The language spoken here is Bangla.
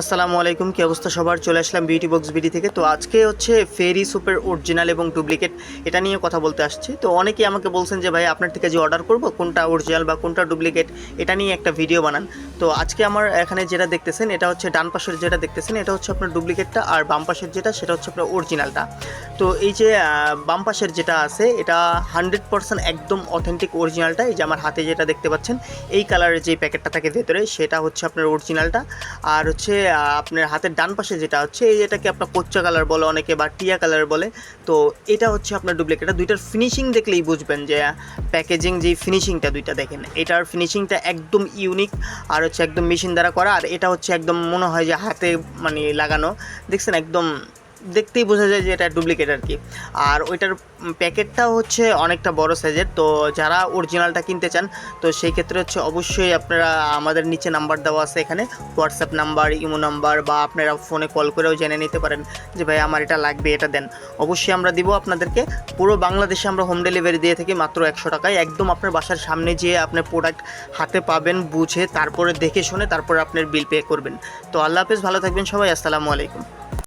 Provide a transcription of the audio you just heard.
আসসালামু আলাইকুম, কি অবস্থা সবার? চলে আসলাম বিউটি বক্স বিডি থেকে। তো আজকে হচ্ছে ফেরি সুপের অরিজিনাল এবং ডুপ্লিকেট এটা নিয়ে কথা বলতে আসছি। তো অনেকেই আমাকে বলছেন যে, ভাই, আপনার থেকে যে অর্ডার করব, কোনটা অরিজিনাল বা কোনটা ডুপ্লিকেট এটা নিয়ে একটা ভিডিও বানান। তো আজকে আমার এখানে যেটা দেখতেছেন, এটা হচ্ছে ডান পাশের যেটা দেখতেছেন, এটা হচ্ছে আপনার ডুপ্লিকেটটা আর বাম পাশের যেটা, সেটা হচ্ছে আপনার অরিজিনালটা তো এই যে বাম পাশের যেটা আছে, এটা হান্ড্রেড পার্সেন্ট একদম অথেন্টিক অরিজিনালটা এই যে আমার হাতে যেটা দেখতে পাচ্ছেন, এই কালারের যে প্যাকেটটা থাকে ভেতরে, সেটা হচ্ছে আপনার অরিজিনালটা আর হচ্ছে আপনার হাতের ডান পাশে যেটা হচ্ছে, এই যেটাকে আপনার কোচ্চা কালার বলে অনেকে বা টিয়া কালার বলে, তো এটা হচ্ছে আপনার ডুপ্লিকেট এটা দুইটার ফিনিশিং দেখলেই বুঝবেন যে প্যাকেজিং যেই ফিনিশিংটা দুইটা দেখেন, এটার ফিনিশিংটা একদম ইউনিক আর হচ্ছে একদম মেশিন দ্বারা করা, আর এটা হচ্ছে একদম মনে হয় যে হাতে মানে লাগানো। দেখছেন? একদম দেখতেই বোঝা যায় যে এটা ডুপ্লিকেট আর কি। আর ওইটার প্যাকেটটাও হচ্ছে অনেকটা বড় সাইজের তো যারা অরিজিনালটা কিনতে চান, তো সেই ক্ষেত্রে হচ্ছে অবশ্যই আপনারা আমাদের নিচে নাম্বার দেওয়া আছে এখানে। হোয়াটসঅ্যাপ নাম্বার ইমো নাম্বার বা আপনারা ফোনে কল করেও জেনে নিতে পারেন যে, ভাই, আমার এটা লাগবে, এটা দেন। অবশ্যই আমরা দিব আপনাদেরকে। পুরো বাংলাদেশে আমরা হোম ডেলিভারি দিয়ে থাকি মাত্র একশো টাকায়। একদম আপনার বাসার সামনে যেয়ে আপনার প্রোডাক্ট হাতে পাবেন, বুঝে, তারপরে দেখে শুনে, তারপরে আপনার বিল পে করবেন। তো আল্লাহ হাফেজ, ভালো থাকবেন সবাই। আসসালামু আলাইকুম।